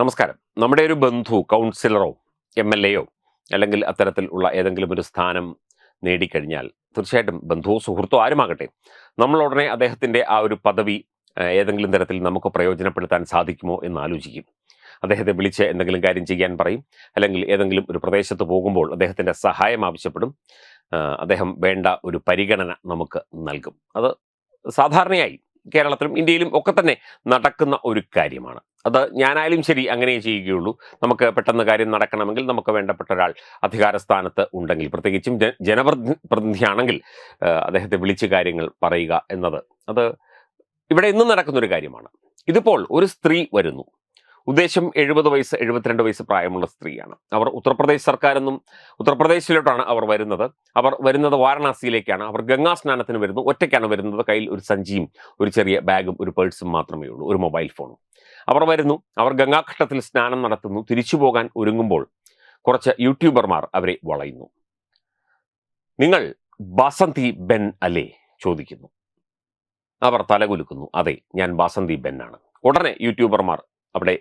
നമസ്കാരം. നമ്മുടെ ഒരു ബന്ധു കൗൺസിലറോ എം എൽ എയോ അല്ലെങ്കിൽ അത്തരത്തിൽ ഉള്ള ഏതെങ്കിലും ഒരു സ്ഥാനം നേടിക്കഴിഞ്ഞാൽ തീർച്ചയായിട്ടും ബന്ധുവോ സുഹൃത്തോ ആരുമാകട്ടെ നമ്മൾ ഉടനെ അദ്ദേഹത്തിന്റെ ആ ഒരു പദവി ഏതെങ്കിലും തരത്തിൽ നമുക്ക് പ്രയോജനപ്പെടുത്താൻ സാധിക്കുമോ എന്ന് ആലോചിക്കും. അദ്ദേഹത്തെ വിളിച്ച് എന്തെങ്കിലും കാര്യം ചെയ്യാൻ പറയും അല്ലെങ്കിൽ ഏതെങ്കിലും ഒരു പ്രദേശത്ത് പോകുമ്പോൾ അദ്ദേഹത്തിന്റെ സഹായം ആവശ്യപ്പെടും അദ്ദേഹം വേണ്ട ഒരു പരിഗണന നമുക്ക് നൽകും. അത് സാധാരണയായി കേരളത്തിലും ഇന്ത്യയിലും ഒക്കെ തന്നെ നടക്കുന്ന ഒരു കാര്യമാണ്. അത് ഞാനായാലും ശരി അങ്ങനെ ചെയ്യുകയുള്ളൂ. നമുക്ക് പെട്ടെന്ന് കാര്യം നടക്കണമെങ്കിൽ നമുക്ക് വേണ്ടപ്പെട്ട ഒരാൾ അധികാരസ്ഥാനത്ത് ഉണ്ടെങ്കിൽ പ്രത്യേകിച്ചും ജ ജനപ്രതി പ്രതിനിധിയാണെങ്കിൽ അദ്ദേഹത്തെ വിളിച്ച് കാര്യങ്ങൾ പറയുക എന്നത്. അത് ഇവിടെ ഇന്നും നടക്കുന്നൊരു കാര്യമാണ്. ഇതിപ്പോൾ ഒരു സ്ത്രീ വരുന്നു. ഉദ്ദേശം എഴുപത് വയസ്സ് എഴുപത്തിരണ്ട് വയസ്സ് പ്രായമുള്ള സ്ത്രീയാണ്. അവർ ഉത്തർപ്രദേശ് സർക്കാരെന്നും ഉത്തർപ്രദേശിലോട്ടാണ് അവർ വരുന്നത്. അവർ വരുന്നത് വാരണാസിയിലേക്കാണ്. അവർ ഗംഗാ സ്നാനത്തിന് വരുന്നു. ഒറ്റയ്ക്കാണ് വരുന്നത്. കയ്യിൽ ഒരു സഞ്ചിയും ഒരു ചെറിയ ബാഗും ഒരു പേഴ്സും മാത്രമേ ഉള്ളൂ. ഒരു മൊബൈൽ ഫോണും. അവർ വരുന്നു. അവർ ഗംഗാഘട്ടത്തിൽ സ്നാനം നടത്തുന്നു. തിരിച്ചു പോകാൻ ഒരുങ്ങുമ്പോൾ കുറച്ച് യൂട്യൂബർമാർ അവരെ വളയുന്നു. നിങ്ങൾ ബസന്തി ബെൻ അല്ലേ? ചോദിക്കുന്നു. അവർ തലകുലുക്കുന്നു. അതെ ഞാൻ ബാസന്തി ബെൻ ആണ് ഉടനെ യൂട്യൂബർമാർ അവിടെ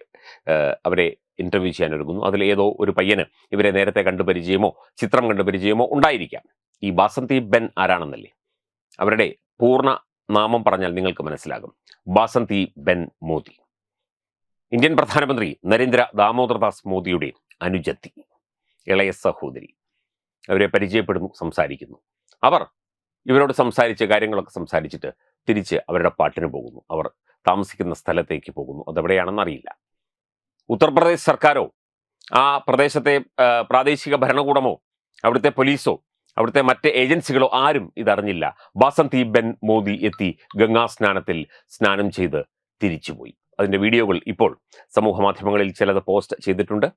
അവരെ ഇന്റർവ്യൂ ചെയ്യാൻ ഒരുങ്ങുന്നു അതിൽ ഏതോ ഒരു പയ്യന് ഇവരെ നേരത്തെ കണ്ടു പരിചയമോ ചിത്രം കണ്ടു പരിചയമോ ഉണ്ടായിരിക്കാം. ഈ ബാസന്തി ബെൻ ആരാണെന്നല്ലേ? അവരുടെ പൂർണ നാമം പറഞ്ഞാൽ നിങ്ങൾക്ക് മനസ്സിലാകും. ബാസന്തി ബെൻ മോദി. ഇന്ത്യൻ പ്രധാനമന്ത്രി നരേന്ദ്ര ദാമോദർദാസ് മോദിയുടെ അനുജത്തി ഇളയ സഹോദരി. അവരെ പരിചയപ്പെടുന്നു സംസാരിക്കുന്നു. അവർ ഇവരോട് സംസാരിച്ച് കാര്യങ്ങളൊക്കെ സംസാരിച്ചിട്ട് തിരിച്ച് അവരുടെ പാട്ടിന് പോകുന്നു. അവർ താമസിക്കുന്ന സ്ഥലത്തേക്ക് പോകുന്നു. അതെവിടെയാണെന്ന് അറിയില്ല. ഉത്തർപ്രദേശ് സർക്കാരോ ആ പ്രദേശത്തെ പ്രാദേശിക ഭരണകൂടമോ അവിടുത്തെ പോലീസോ അവിടുത്തെ മറ്റ് ഏജൻസികളോ ആരും ഇതറിഞ്ഞില്ല. ബാസന്തി ബെൻ മോദി എത്തി ഗംഗാ സ്നാനത്തിൽ സ്നാനം ചെയ്ത് തിരിച്ചുപോയി. അതിന്റെ വീഡിയോകൾ ഇപ്പോൾ സമൂഹ മാധ്യമങ്ങളിൽ ചിലത് പോസ്റ്റ് ചെയ്തിട്ടുണ്ട്.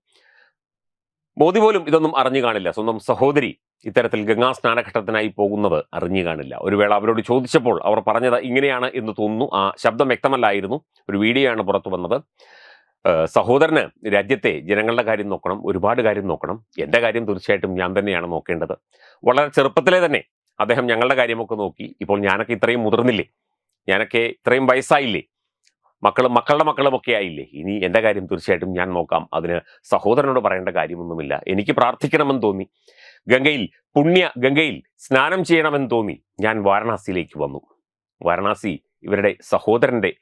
മോദി പോലും ഇതൊന്നും അറിഞ്ഞു കാണില്ല. സ്വന്തം സഹോദരി ഇത്തരത്തിൽ ഗംഗാ സ്നാനഘട്ടത്തിനായി പോകുന്നത് അറിഞ്ഞു കാണില്ല. ഒരു വേള അവരോട് ചോദിച്ചപ്പോൾ അവർ പറഞ്ഞത് ഇങ്ങനെയാണ് എന്ന് തോന്നുന്നു. ആ ശബ്ദം വ്യക്തമല്ലായിരുന്നു. ഒരു വീഡിയോ ആണ് പുറത്തു വന്നത്. സഹോദരന് രാജ്യത്തെ ജനങ്ങളുടെ കാര്യം നോക്കണം ഒരുപാട് കാര്യം നോക്കണം. എന്റെ കാര്യം തീർച്ചയായിട്ടും ഞാൻ തന്നെയാണ് നോക്കേണ്ടത്. വളരെ ചെറുപ്പത്തിലെ തന്നെ അദ്ദേഹം ഞങ്ങളുടെ കാര്യമൊക്കെ നോക്കി. ഇപ്പോൾ ഞാനൊക്കെ ഇത്രയും മുതിർന്നില്ലേ? ഞാനൊക്കെ ഇത്രയും വയസ്സായില്ലേ? മക്കളും മക്കളുടെ മക്കളും ഒക്കെ ആയില്ലേ? ഇനി എന്റെ കാര്യം തീർച്ചയായിട്ടും ഞാൻ നോക്കാം. അതിന് സഹോദരനോട് പറയേണ്ട കാര്യമൊന്നുമില്ല. എനിക്ക് പ്രാർത്ഥിക്കണമെന്ന് തോന്നി. ഗംഗയിൽ പുണ്യ ഗംഗയിൽ സ്നാനം ചെയ്യണമെന്ന് തോന്നി. ഞാൻ വാരണാസിയിലേക്ക് വന്നു. വാരണാസി ഇവരുടെ സഹോദരന്റെ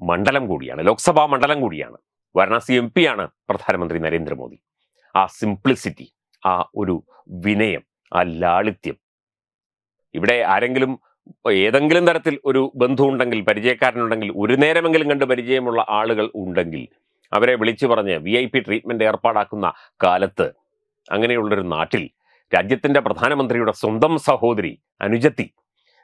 മണ്ഡലം കൂടിയാണ് ലോക്സഭാ മണ്ഡലം കൂടിയാണ്. വാരണാസി എം ആണ് പ്രധാനമന്ത്രി നരേന്ദ്രമോദി. ആ സിംപ്ലിസിറ്റി ആ ഒരു വിനയം ആ ലാളിത്യം. ഇവിടെ ആരെങ്കിലും ഏതെങ്കിലും തരത്തിൽ ഒരു ബന്ധു ഉണ്ടെങ്കിൽ പരിചയക്കാരനുണ്ടെങ്കിൽ ഒരു നേരമെങ്കിലും കണ്ട് പരിചയമുള്ള ആളുകൾ ഉണ്ടെങ്കിൽ അവരെ വിളിച്ചു പറഞ്ഞ് വി ഐ പി ട്രീറ്റ്മെന്റ് ഏർപ്പാടാക്കുന്ന കാലത്ത് അങ്ങനെയുള്ളൊരു നാട്ടിൽ രാജ്യത്തിന്റെ പ്രധാനമന്ത്രിയുടെ സ്വന്തം സഹോദരി അനുജത്തി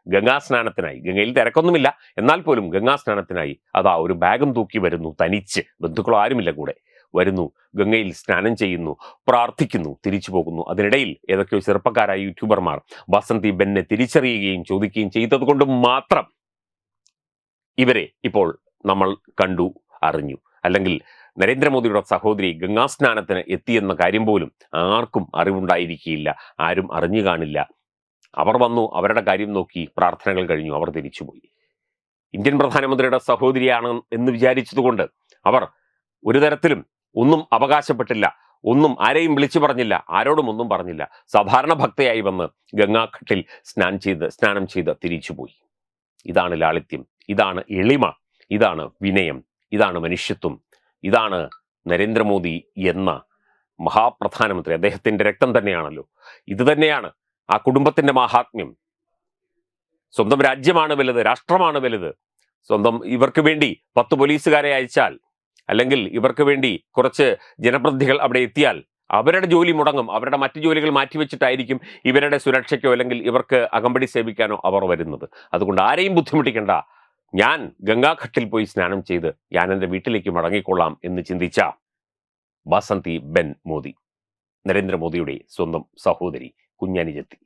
ഗംഗാസ്നാനത്തിനായി ഗംഗയിൽ തിരക്കൊന്നുമില്ല. എന്നാൽ പോലും ഗംഗാസ്നാനത്തിനായി അതാ ഒരു ബാഗും തൂക്കി വരുന്നു തനിച്ച്. ബന്ധുക്കളോ ആരുമില്ല കൂടെ. വരുന്നു ഗംഗയിൽ സ്നാനം ചെയ്യുന്നു പ്രാർത്ഥിക്കുന്നു തിരിച്ചു പോകുന്നു. അതിനിടയിൽ ഏതൊക്കെയോ ചെറുപ്പക്കാരായ യൂട്യൂബർമാർ വസന്തി ബെന്നെ തിരിച്ചറിയുകയും ചോദിക്കുകയും ചെയ്തത് മാത്രം ഇവരെ ഇപ്പോൾ നമ്മൾ കണ്ടു അറിഞ്ഞു. അല്ലെങ്കിൽ നരേന്ദ്രമോദിയുടെ സഹോദരി ഗംഗാസ്നാനത്തിന് എത്തിയെന്ന കാര്യം പോലും ആർക്കും അറിവുണ്ടായിരിക്കില്ല ആരും അറിഞ്ഞു കാണില്ല. അവർ വന്നു അവരുടെ കാര്യം നോക്കി പ്രാർത്ഥനകൾ കഴിഞ്ഞു അവർ തിരിച്ചുപോയി. ഇന്ത്യൻ പ്രധാനമന്ത്രിയുടെ സഹോദരിയാണ് എന്ന് വിചാരിച്ചതുകൊണ്ട് അവർ ഒരു തരത്തിലും ഒന്നും അവകാശപ്പെട്ടില്ല ഒന്നും ആരെയും വിളിച്ചു പറഞ്ഞില്ല ആരോടും ഒന്നും പറഞ്ഞില്ല. സാധാരണ ഭക്തയായി വന്ന് ഗംഗാഘട്ടിൽ സ്നാൻ ചെയ്ത് സ്നാനം ചെയ്ത് തിരിച്ചുപോയി. ഇതാണ് ലാളിത്യം ഇതാണ് എളിമ ഇതാണ് വിനയം. ഇതാണ് മനുഷ്യത്വം. ഇതാണ് നരേന്ദ്രമോദി എന്ന മഹാപ്രധാനമന്ത്രി. അദ്ദേഹത്തിന്റെ രക്തം തന്നെയാണല്ലോ. ഇത് തന്നെയാണ് ആ കുടുംബത്തിന്റെ മഹാത്മ്യം. സ്വന്തം രാജ്യമാണ് വലുത് രാഷ്ട്രമാണ് വലുത്. സ്വന്തം ഇവർക്ക് വേണ്ടി പത്ത് പോലീസുകാരെ അയച്ചാൽ അല്ലെങ്കിൽ ഇവർക്ക് വേണ്ടി കുറച്ച് ജനപ്രതിനിധികൾ അവിടെ എത്തിയാൽ അവരുടെ ജോലി മുടങ്ങും. അവരുടെ മറ്റു ജോലികൾ മാറ്റിവെച്ചിട്ടായിരിക്കും ഇവരുടെ സുരക്ഷയ്ക്കോ അല്ലെങ്കിൽ ഇവർക്ക് അകമ്പടി സേവിക്കാനോ അവർ വരുന്നത്. അതുകൊണ്ട് ആരെയും ബുദ്ധിമുട്ടിക്കണ്ട. ഞാൻ ഗംഗാഘട്ടിൽ പോയി സ്നാനം ചെയ്ത് ഞാൻ എന്റെ വീട്ടിലേക്ക് മടങ്ങിക്കൊള്ളാം എന്ന് ചിന്തിച്ച ബസന്തി ബെൻ മോദി നരേന്ദ്രമോദിയുടെ സ്വന്തം സഹോദരി കുഞ്ഞാനിജത്തി.